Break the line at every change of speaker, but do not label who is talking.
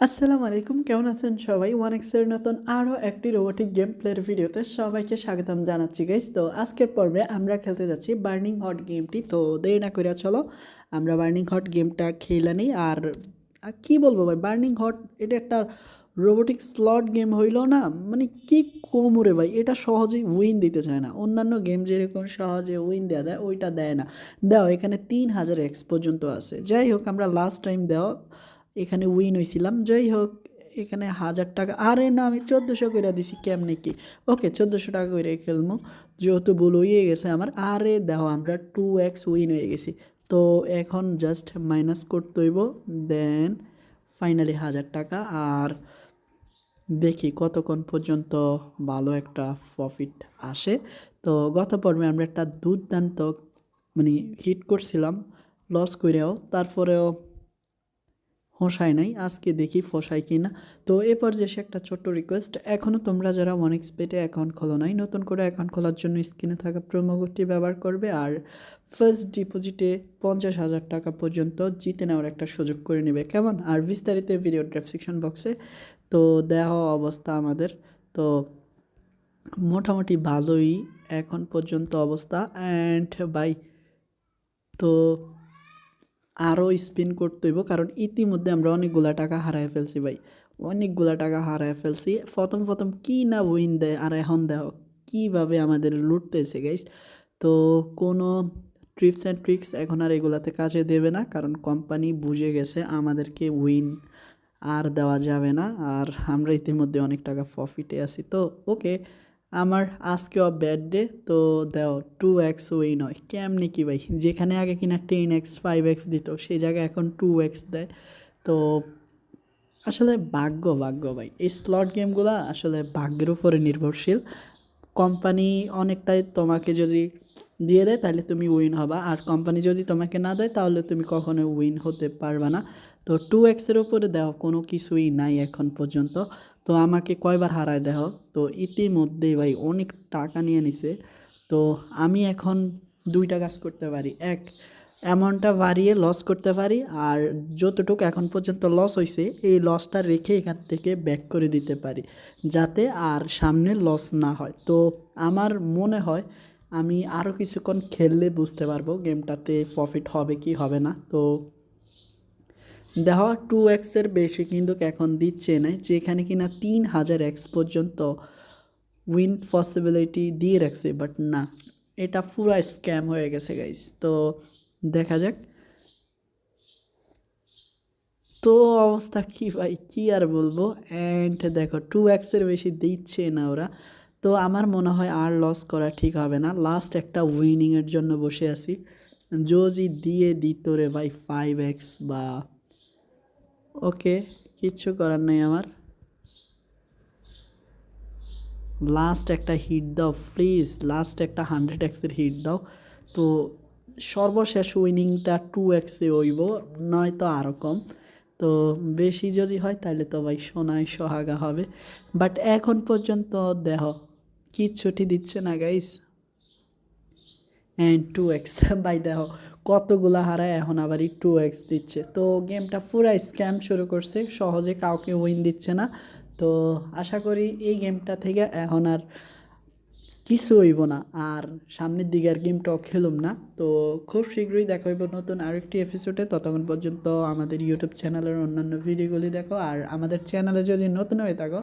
আসসালামু আলাইকুম, কেমন আছেন সবাই? ওয়ান এক্সের নতুন আরও একটি রোবোটিক গেম প্লের ভিডিওতে সবাইকে স্বাগতম জানাচ্ছি গাইস তো আজকের পর্বে আমরা খেলতে যাচ্ছি বার্নিং হট গেমটি তো দেরি না করে চলো, আমরা বার্নিং হট গেমটা খেলে নিই। আর কি বলব ভাই বার্নিং হট এটা একটা রোবোটিক স্লট গেম হইল না মানে কি কোমরে ভাই, এটা সহজেই উইন দিতে চায় না। অন্যান্য গেম যেরকম সহজে উইন দেওয়া দেয়, ওইটা দেয় না। দাও, এখানে তিন হাজার এক্স পর্যন্ত আছে। যাই হোক, আমরা লাস্ট টাইম দেওয়া এখানে উইন হয়েছিলাম যাই হোক এখানে হাজার টাকা আরে না, আমি চোদ্দোশো করে দিছি, কেমনে কি? ওকে, চোদ্দোশো টাকা করে খেলব যেহেতু ভুল হয়ে গেছে আমার। আরে দেখো, আমরা টু এক্স উইন হয়ে গেছি। তো এখন জাস্ট মাইনাস করতে হইব দেন ফাইনালি হাজার টাকা। আর দেখি কতক্ষণ পর্যন্ত ভালো একটা প্রফিট আসে। তো গত পর্বে আমরা একটা দুর্দান্ত মানে হিট করছিলাম লস করেও তারপরেও হোসায় নাই, আজকে দেখি ফসাই কি না তো এরপর যে সে একটা ছোট্ট রিকোয়েস্ট এখনও তোমরা যারা অনেক্স পেটে অ্যাকাউন্ট খোলো নাই, নতুন করে অ্যাকাউন্ট খোলার জন্য স্ক্রিনে থাকা প্রোমো কোডটি ব্যবহার করবে আর ফার্স্ট ডিপোজিটে পঞ্চাশ হাজার টাকা পর্যন্ত জিতে নেওয়ার একটা সুযোগ করে নেবে, কেমন? আর বিস্তারিত ভিডিও ডেসক্রিপশন বক্সে তো দেওয়া অবস্থা আমাদের। তো মোটামুটি ভালোই এখন পর্যন্ত অবস্থা অ্যান্ড বাই তো আরও স্পিন করতে হইব, কারণ ইতিমধ্যে আমরা অনেকগুলা টাকা হারায় ফেলছি ভাই। অনেকগুলা টাকা হারায় ফেলছি। প্রথম প্রথম কী না উইন দেয় আর এখন দেখ কীভাবে আমাদের লুটতেছে গাইস তো কোনো ট্রিপস অ্যান্ড ট্রিক্স এখন আর এগুলাতে কাজে দেবে না, কারণ কোম্পানি বুঝে গেছে আমাদেরকে উইন আর দেওয়া যাবে না। আর আমরা ইতিমধ্যে অনেক টাকা প্রফিটে আছি, তো ওকে আমার আজকেও ব্যাড ডে তো দেও টু এক্স উইন হয় কেমনি কি ভাই? যেখানে আগে কিনা টেন এক্স ফাইভ এক্স দিত সেই জায়গায় এখন টু এক্স দেয়। তো আসলে ভাগ্য ভাগ্য ভাই। এই স্লট গেমগুলো আসলে ভাগ্যের উপরে নির্ভরশীল। কোম্পানি অনেকটাই তোমাকে যদি দিয়ে দেয়, তাহলে তুমি উইন হবা। আর কোম্পানি যদি তোমাকে না দেয়, তাহলে তুমি কখনো উইন হতে পারবে না। তো টু এক্সের উপরে দেওয়া কোনো কিছুই নাই এখন পর্যন্ত। তো আমাকে কয়বার হারায় দেহ তো ইতিমধ্যেই ভাই অনেক টাকা নিয়ে নিছে। তো আমি এখন দুইটা কাজ করতে পারি। এক অ্যামাউন্টটা বাড়িয়ে লস করতে পারি। আর যতটুকু এখন পর্যন্ত লস হয়েছে এই লসটা রেখে এখান থেকে ব্যাক করে দিতে পারি। যাতে আর সামনে লস না হয়। তো আমার মনে হয় আমি আরও কিছুক্ষণ খেললে বুঝতে পারব গেমটাতে প্রফিট হবে কি হবে না। তো দেখো টু এক্সের বেশি কিন্তু এখন দিচ্ছে না যেখানে কিনা তিন হাজার এক্স পর্যন্ত উইন পসিবিলিটি দিয়ে রাখছে বাট না, এটা পুরো স্ক্যাম হয়ে গেছে গাইস তো দেখা যাক। তো অবস্থা কি ভাই, কি আর বলব অ্যান্ড দেখো টু এক্সের বেশি দিচ্ছে না ওরা, তো আমার মনে হয় আর লস করা ঠিক হবে না লাস্ট একটা উইনিংয়ের জন্য বসে আছি। যদি দিয়ে দিত রে ভাই ফাইভ এক্স বা ওকে, কিচ্ছু করার নেই আমার। লাস্ট একটা হিট দাও প্লিজ লাস্ট একটা হান্ড্রেড এক্সের হিট দাও। তো সর্বশেষ উইনিংটা টু এক্সে হইব, নয়তো আরও কম। তো বেশি যদি হয় তাহলে তো ভাই সোনায় সোহাগা হবে। বাট এখন পর্যন্ত দেহ, কিচ্ছুটি দিচ্ছে না guys and two X by দেখো কতগুলা হারায় এখন আবার টু এক্স দিচ্ছে। তো গেমটা পুরো স্ক্যাম শুরু করছে, সহজে কাউকে উইন দিচ্ছে না। তো আশা করি এই গেমটা থেকে এখন আর কিছু হইব না, আর সামনের দিকে আর গেমটাও খেলুম না। তো খুব শীঘ্রই দেখা হইব নতুন আরেকটি এপিসোডে ততক্ষণ পর্যন্ত আমাদের ইউটিউব চ্যানেলের অন্যান্য ভিডিওগুলি দেখো, আর আমাদের চ্যানেলে যদি নতুন হয়ে থাকো